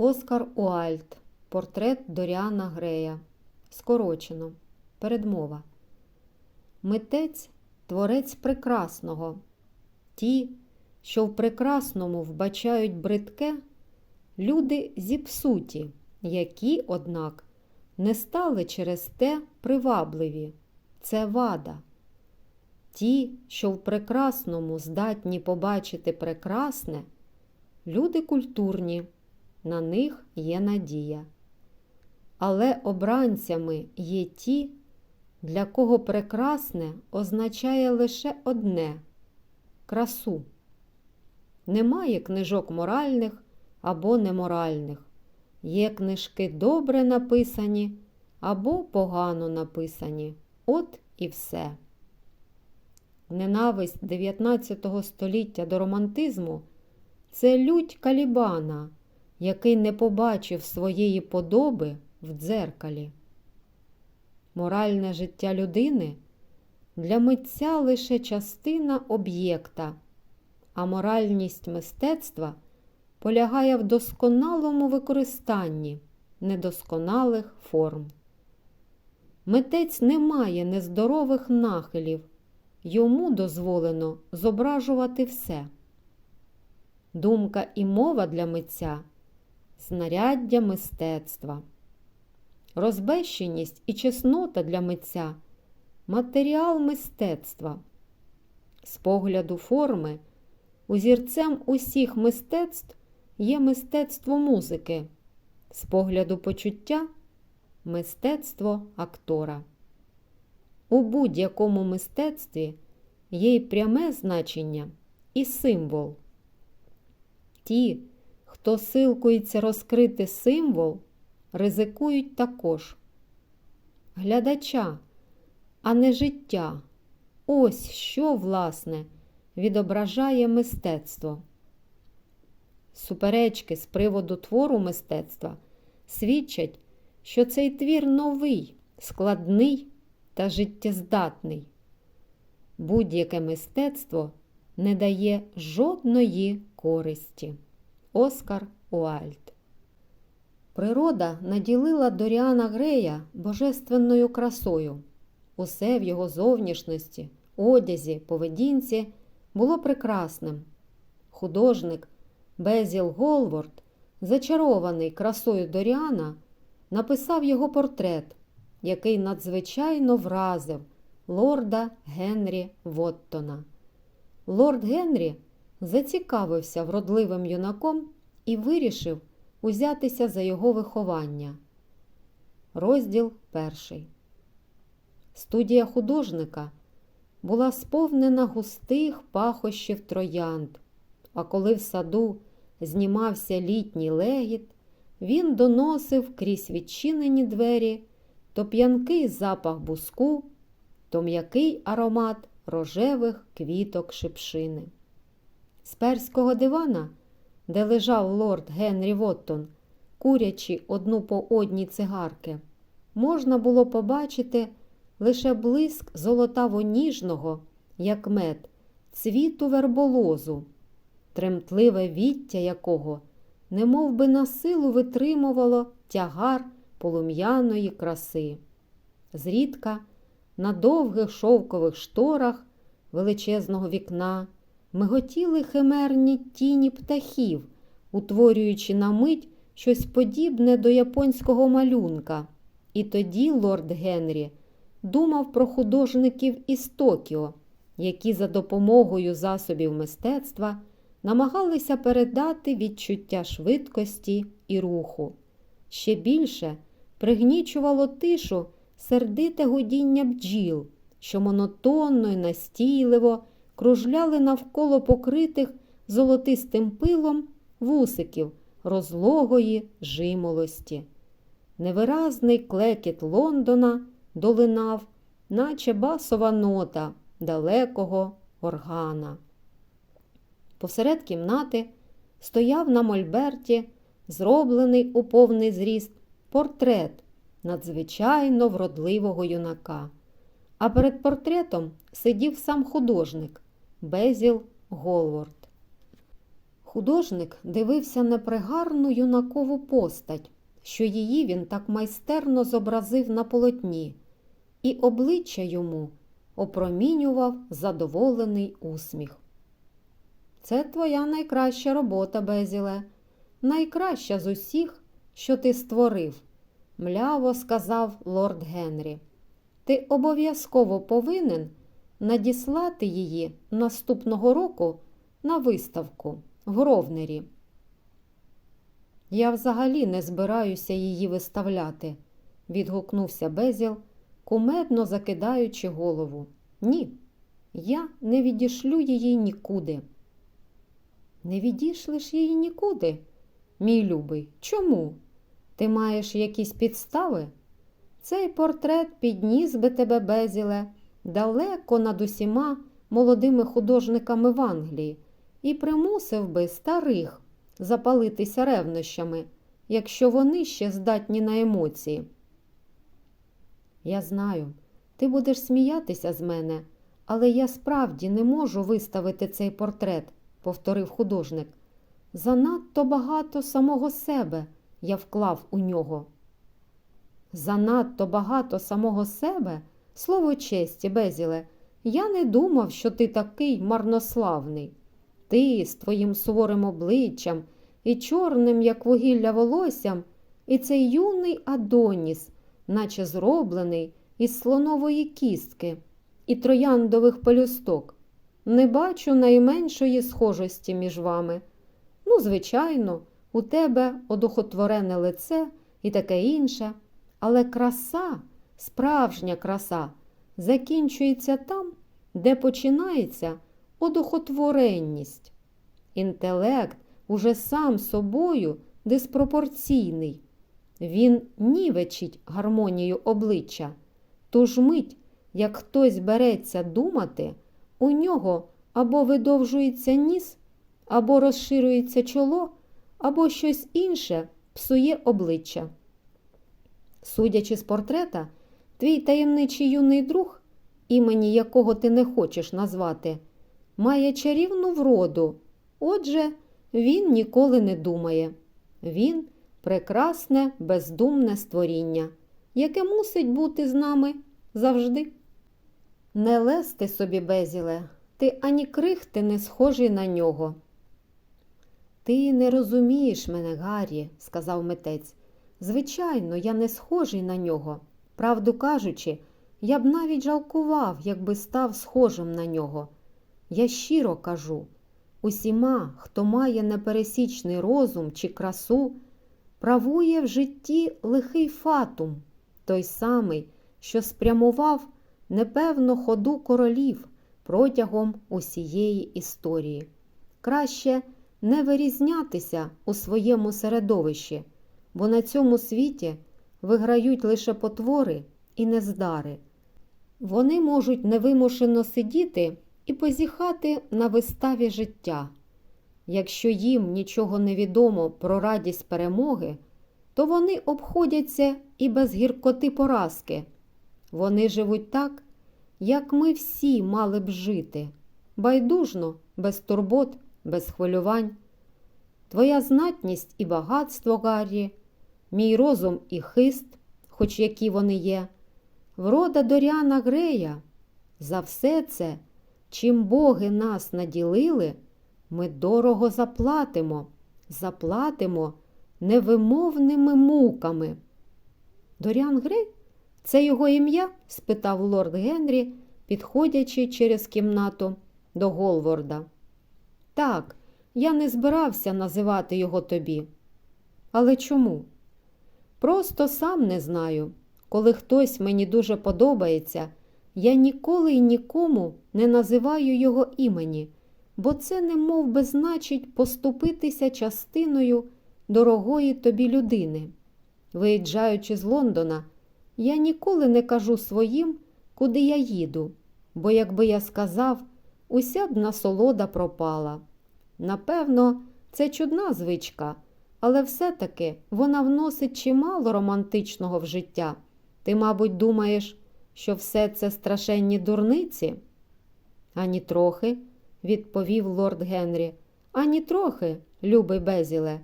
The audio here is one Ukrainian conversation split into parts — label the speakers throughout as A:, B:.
A: Оскар Уальд. Портрет Доріана Грея. Скорочено. Передмова. Митець творець прекрасного. Ті, що в прекрасному вбачають бридке, люди зіпсуті, які, однак, не стали через те привабливі. Це вада. Ті, що в прекрасному здатні побачити прекрасне, люди культурні, на них є надія. Але обранцями є ті, для кого прекрасне означає лише одне красу. Немає книжок моральних або неморальних. Є книжки добре написані або погано написані. От і все. Ненависть 19 століття до романтизму це лють Калібана, який не побачив своєї подоби в дзеркалі. Моральне життя людини для митця лише частина об'єкта, а моральність мистецтва полягає в досконалому використанні недосконалих форм. Митець не має нездорових нахилів, йому дозволено зображувати все. Думка і мова для митця знаряддя мистецтва. Розбещеність і чеснота для митця матеріал мистецтва. З погляду форми, узірцем усіх мистецтв є мистецтво музики, з погляду почуття мистецтво актора. У будь-якому мистецтві є й пряме значення і символ. Ті, хто силкується розкрити символ, ризикують також. Глядача, а не життя. Ось що, власне, відображає мистецтво. Суперечки з приводу твору мистецтва свідчать, що цей твір новий, складний та життєздатний. Будь-яке мистецтво не дає жодної користі. Оскар Уальд Природа наділила Доріана Грея божественною красою. Усе в його зовнішності, одязі, поведінці було прекрасним. Художник Безіл Голворд, зачарований красою Доріана, написав його портрет, який надзвичайно вразив лорда Генрі Воттона. Лорд Генрі зацікавився вродливим юнаком і вирішив узятися за його виховання. Розділ перший. Студія художника була сповнена густих пахощів троянд, а коли в саду знімався літній легіт, він доносив крізь відчинені двері то п'янкий запах буску, то м'який аромат рожевих квіток шипшини. З перського дивана, де лежав лорд Генрі Воттон, курячи одну по одній цигарки, можна було побачити лише блиск золотаво-ніжного, як мед, цвіту верболозу, тремтливе віття якого не би на силу витримувало тягар полум'яної краси. Зрідка на довгих шовкових шторах величезного вікна миготіли химерні тіні птахів, утворюючи на мить щось подібне до японського малюнка. І тоді лорд Генрі думав про художників із Токіо, які за допомогою засобів мистецтва намагалися передати відчуття швидкості і руху. Ще більше пригнічувало тишу сердите гудіння бджіл, що монотонно й настійливо кружляли навколо покритих золотистим пилом вусиків розлогої жимолості. Невиразний клекіт Лондона долинав, наче басова нота далекого органа. Посеред кімнати стояв на мольберті, зроблений у повний зріст, портрет надзвичайно вродливого юнака. А перед портретом сидів сам художник Безіл Голворд. Художник дивився на пригарну юнакову постать, що її він так майстерно зобразив на полотні, і обличчя йому опромінював задоволений усміх. Це твоя найкраща робота, Безіле, найкраща з усіх, що ти створив, мляво сказав лорд Генрі. Ти обов'язково повинен надіслати її наступного року на виставку в Гровнері. Я взагалі не збираюся її виставляти, відгукнувся Безіл, кумедно закидаючи голову. Ні, я не відішлю її нікуди. Не відійшлиш її нікуди, мій любий. Чому? Ти маєш якісь підстави? Цей портрет підніс би тебе, Безіле, далеко над усіма молодими художниками в Англії і примусив би старих запалитися ревнощами, якщо вони ще здатні на емоції. Я знаю, ти будеш сміятися з мене, але я справді не можу виставити цей портрет, повторив художник. Занадто багато самого себе я вклав у нього. Занадто багато самого себе, слово честі, Безіле, я не думав, що ти такий марнославний. Ти з твоїм суворим обличчям і чорним, як вугілля волоссям, і цей юний Адоніс, наче зроблений із слонової кістки і трояндових пелюсток. Не бачу найменшої схожості між вами. Ну, звичайно, у тебе одухотворене лице і таке інше, але краса, справжня краса, закінчується там, де починається одухотворенність. Інтелект уже сам собою диспропорційний. Він нівечить гармонію обличчя. Тож мить, як хтось береться думати, у нього або видовжується ніс, або розширюється чоло, або щось інше псує обличчя. Судячи з портрета, твій таємничий юний друг, імені якого ти не хочеш назвати, має чарівну вроду. Отже, він ніколи не думає. Він прекрасне, бездумне створіння, яке мусить бути з нами завжди. Не лезти собі, Безіле, ти ані крихти не схожий на нього. Ти не розумієш мене, Гаррі, сказав митець. Звичайно, я не схожий на нього. Правду кажучи, я б навіть жалкував, якби став схожим на нього. Я щиро кажу усіма, хто має непересічний розум чи красу, правує в житті лихий фатум, той самий, що спрямував непевно ходу королів протягом усієї історії. Краще не вирізнятися у своєму середовищі, бо на цьому світі виграють лише потвори і нездари. Вони можуть невимушено сидіти і позіхати на виставі життя. Якщо їм нічого не відомо про радість перемоги, то вони обходяться і без гіркоти поразки. Вони живуть так, як ми всі мали б жити, байдужно, без турбот, без хвилювань. Твоя знатність і багатство, Гаррі, мій розум і хист, хоч які вони є, врода Доріана Грея. За все це, чим боги нас наділили, ми дорого заплатимо, заплатимо невимовними муками. Доріан Грей? Це його ім'я? спитав лорд Генрі, підходячи через кімнату до Голворда. Так, я не збирався називати його тобі. Але чому? Просто сам не знаю. Коли хтось мені дуже подобається, я ніколи й нікому не називаю його імені, бо це не мов би значить поступитися частиною дорогої тобі людини. Виїжджаючи з Лондона, я ніколи не кажу своїм, куди я їду, бо якби я сказав, уся б насолода пропала. Напевно, це чудна звичка, але все-таки вона вносить чимало романтичного в життя. Ти, мабуть, думаєш, що все це страшенні дурниці? Ані трохи, відповів лорд Генрі. Ані трохи, любий Безіле.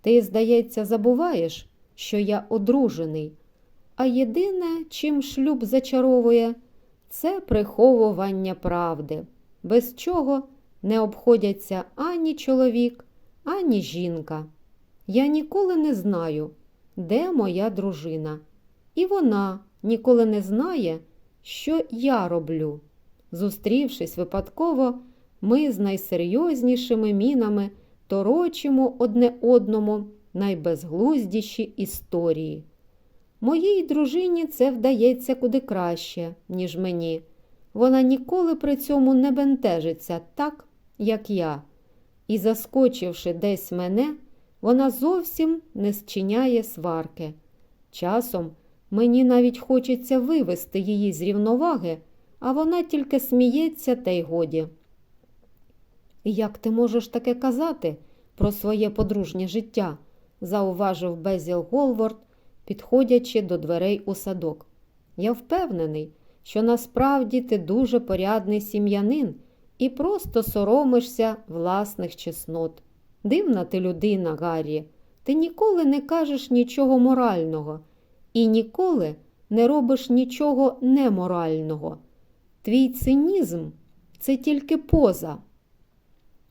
A: Ти, здається, забуваєш, що я одружений. А єдине, чим шлюб зачаровує, це приховування правди, без чого не обходяться ані чоловік, ані жінка. Я ніколи не знаю, де моя дружина, і вона ніколи не знає, що я роблю. Зустрівшись випадково, ми з найсерйознішими мінами торочимо одне одному найбезглуздіші історії. Моїй дружині це вдається куди краще, ніж мені. Вона ніколи при цьому не бентежиться так, як я. І, заскочивши десь мене, вона зовсім не зчиняє сварки. Часом мені навіть хочеться вивести її з рівноваги, а вона тільки сміється та й годі. Як ти можеш таке казати про своє подружнє життя? зауважив Безіл Голворд, підходячи до дверей у садок. Я впевнений, що насправді ти дуже порядний сім'янин і просто соромишся власних чеснот. Дивна ти людина, Гаррі, ти ніколи не кажеш нічого морального і ніколи не робиш нічого неморального. Твій цинізм це тільки поза.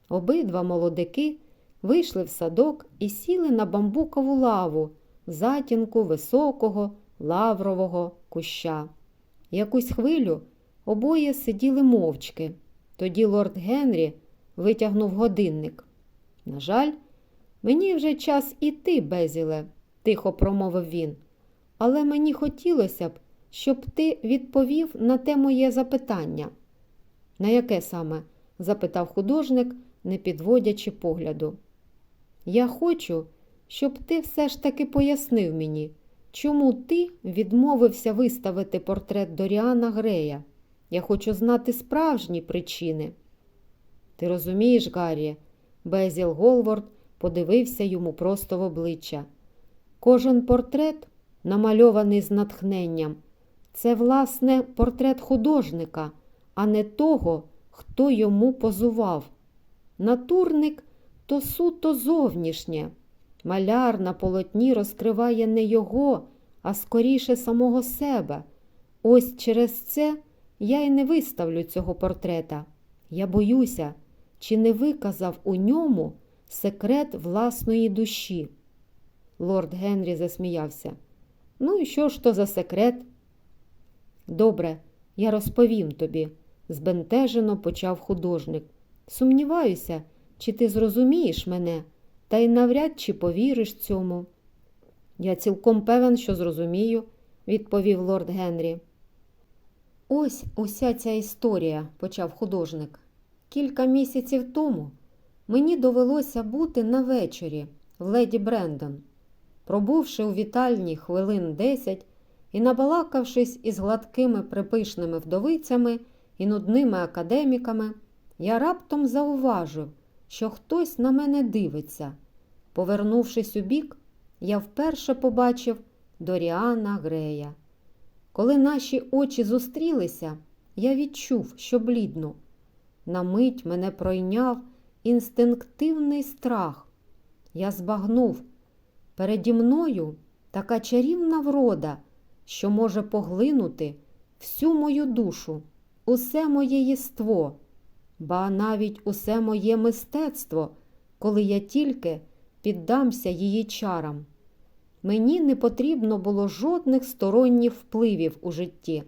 A: Обидва молодики вийшли в садок і сіли на бамбукову лаву в затінку високого лаврового куща. Якусь хвилю обоє сиділи мовчки. Тоді лорд Генрі витягнув годинник. На жаль, мені вже час іти, Безіле, тихо промовив він. Але мені хотілося б, щоб ти відповів на те моє запитання. На яке саме? запитав художник, не підводячи погляду. Я хочу, щоб ти все ж таки пояснив мені, чому ти відмовився виставити портрет Доріана Грея. Я хочу знати справжні причини. Ти розумієш, Гаррі, Безіл Голворд подивився йому просто в обличчя. Кожен портрет, намальований з натхненням, це, власне, портрет художника, а не того, хто йому позував. Натурник то суто зовнішнє. Маляр на полотні розкриває не його, а скоріше самого себе. Ось через це я й не виставлю цього портрета. Я боюся, чи не виказав у ньому секрет власної душі. Лорд Генрі засміявся. Ну і що ж то за секрет? Добре, я розповім тобі, збентежено почав художник. Сумніваюся, чи ти зрозумієш мене, та й навряд чи повіриш цьому. Я цілком певен, що зрозумію, відповів лорд Генрі. Ось уся ця історія, почав художник. Кілька місяців тому мені довелося бути на вечорі в леді Брендон. Пробувши у вітальні хвилин десять і набалакавшись із гладкими припишними вдовицями і нудними академіками, я раптом зауважив, що хтось на мене дивиться. Повернувшись у бік, я вперше побачив Доріана Грея. Коли наші очі зустрілися, я відчув, що блідну. На мить мене пройняв інстинктивний страх. Я збагнув. Переді мною така чарівна врода, що може поглинути всю мою душу, усе моє єство, ба навіть усе моє мистецтво, коли я тільки піддамся її чарам. Мені не потрібно було жодних сторонніх впливів у житті.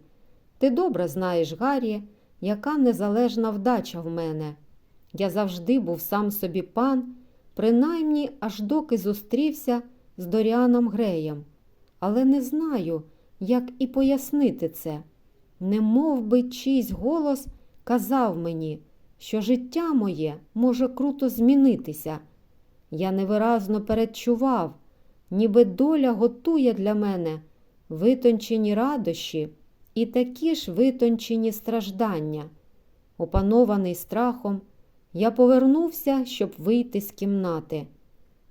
A: Ти добре знаєш, Гаррі, яка незалежна вдача в мене. Я завжди був сам собі пан, принаймні аж доки зустрівся з Доріаном Греєм, але не знаю, як і пояснити це. Не мов би чийсь голос казав мені, що життя моє може круто змінитися. Я невиразно передчував, ніби доля готує для мене витончені радощі і такі ж витончені страждання. Опанований страхом, я повернувся, щоб вийти з кімнати.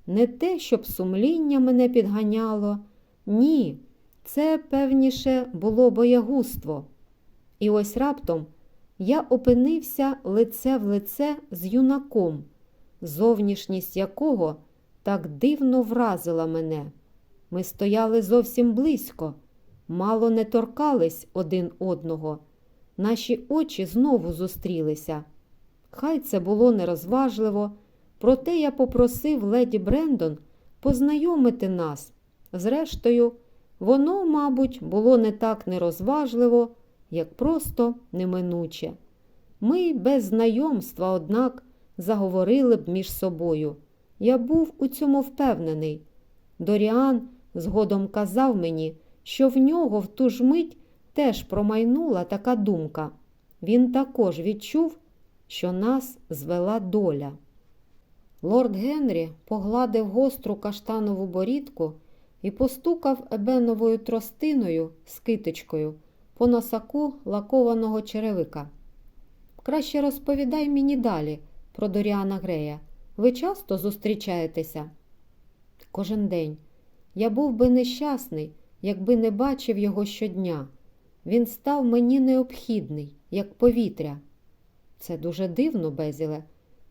A: Не те, щоб сумління мене підганяло, ні, це, певніше, було боягузтво. І ось раптом я опинився лице в лице з юнаком, зовнішність якого так дивно вразила мене. Ми стояли зовсім близько, мало не торкались один одного. Наші очі знову зустрілися. Хай це було нерозважливо, проте я попросив леді Брендон познайомити нас. Зрештою, воно, мабуть, було не так нерозважливо, як просто неминуче. Ми без знайомства, однак, заговорили б між собою. Я був у цьому впевнений. Доріан згодом казав мені, що в нього в ту ж мить теж промайнула така думка. Він також відчув, що нас звела доля. Лорд Генрі погладив гостру каштанову борідку і постукав ебеновою тростиною з китичкою по носаку лакованого черевика. Краще розповідай мені далі про Доріана Грея. Ви часто зустрічаєтеся? Кожен день. Я був би нещасний, якби не бачив його щодня. Він став мені необхідний, як повітря. Це дуже дивно, Безіле.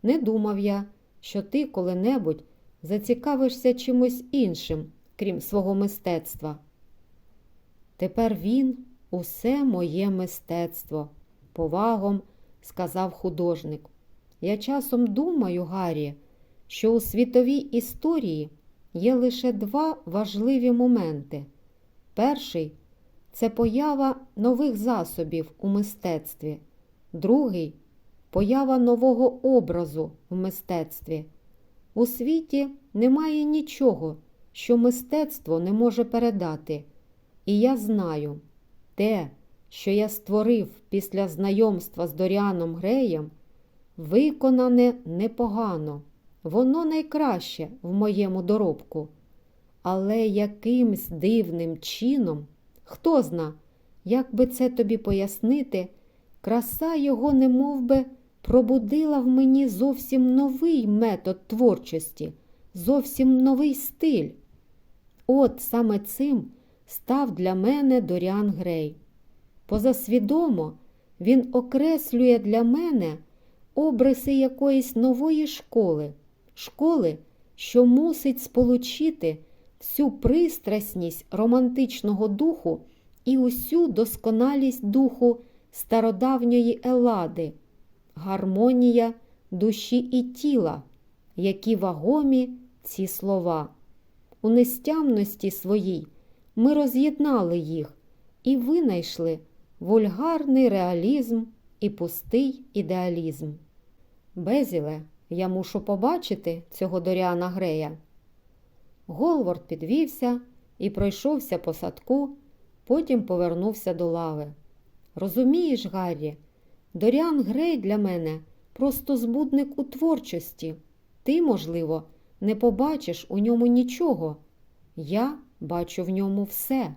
A: Не думав я, що ти коли-небудь зацікавишся чимось іншим, крім свого мистецтва. Тепер він усе моє мистецтво, повагом сказав художник. Я часом думаю, Гаррі, що у світовій історії є лише два важливі моменти. Перший це поява нових засобів у мистецтві, другий поява нового образу в мистецтві. У світі немає нічого, що мистецтво не може передати. І я знаю, те, що я створив після знайомства з Доріаном Греєм, виконане непогано, воно найкраще в моєму доробку. Але якимсь дивним чином, хто зна, як би це тобі пояснити, краса його немов би пробудила в мені зовсім новий метод творчості, зовсім новий стиль. От саме цим став для мене Доріан Грей. Позасвідомо він окреслює для мене обриси якоїсь нової школи, школи, що мусить сполучити всю пристрасність романтичного духу і усю досконалість духу стародавньої елади, гармонія душі і тіла, які вагомі ці слова. У нестямності своїй ми роз'єднали їх і винайшли вульгарний реалізм і пустий ідеалізм. Безіле, я мушу побачити цього Доріана Грея. Голворд підвівся і пройшовся по садку, потім повернувся до лави. Розумієш, Гаррі, Доріан Грей для мене просто збудник у творчості. Ти, можливо, не побачиш у ньому нічого. Я бачу в ньому все.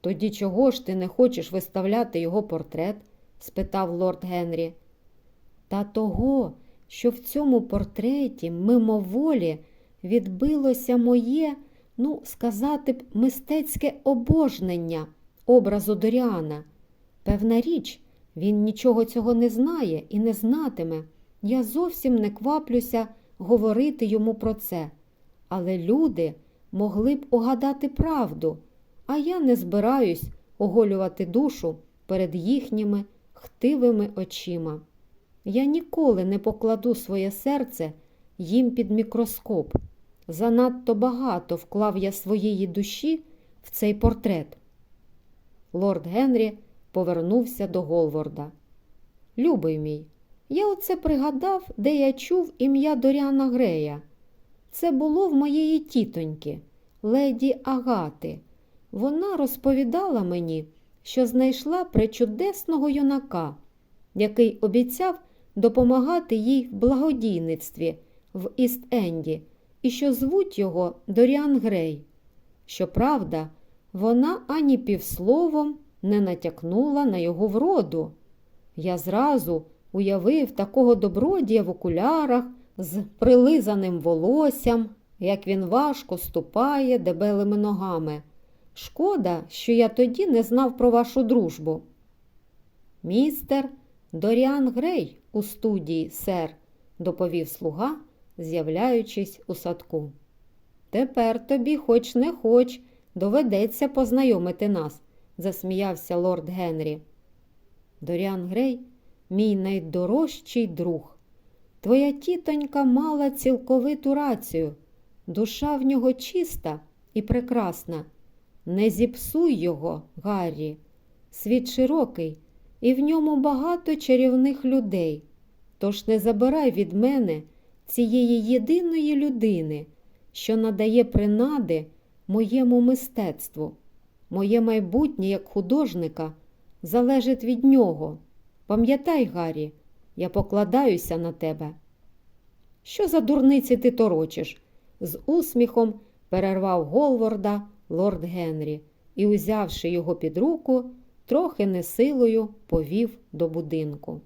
A: Тоді чого ж ти не хочеш виставляти його портрет? спитав лорд Генрі. Та того, що в цьому портреті мимоволі відбилося моє, ну, сказати б, мистецьке обожнення образу Доріана. Певна річ, він нічого цього не знає і не знатиме. Я зовсім не кваплюся говорити йому про це. Але люди могли б угадати правду, а я не збираюсь оголювати душу перед їхніми хтивими очима. Я ніколи не покладу своє серце їм під мікроскоп. Занадто багато вклав я своєї душі в цей портрет. Лорд Генрі повернувся до Голворда. Любий мій, я оце пригадав, де я чув ім'я Доріана Грея. Це було в моєї тітоньки, леді Агати. Вона розповідала мені, що знайшла пречудесного юнака, який обіцяв допомагати їй в благодійництві в Іст-Енді і що звуть його Доріан Грей. Щоправда, вона ані півсловом не натякнула на його вроду. Я зразу уявив такого добродія в окулярах з прилизаним волоссям, як він важко ступає дебелими ногами. Шкода, що я тоді не знав про вашу дружбу. Містер Доріан Грей у студії, сер, доповів слуга, з'являючись у садку. Тепер тобі, хоч не хоч, доведеться познайомити нас, засміявся лорд Генрі. Доріан Грей, мій найдорожчий друг. Твоя тітонька мала цілковиту рацію. Душа в нього чиста і прекрасна. Не зіпсуй його, Гаррі. Світ широкий, і в ньому багато чарівних людей. Тож не забирай від мене цієї єдиної людини, що надає принади моєму мистецтву. Моє майбутнє як художника залежить від нього. Пам'ятай, Гаррі, я покладаюся на тебе. Що за дурниці ти торочиш? з усміхом перервав Голворда лорд Генрі і, узявши його під руку, трохи несилою повів до будинку.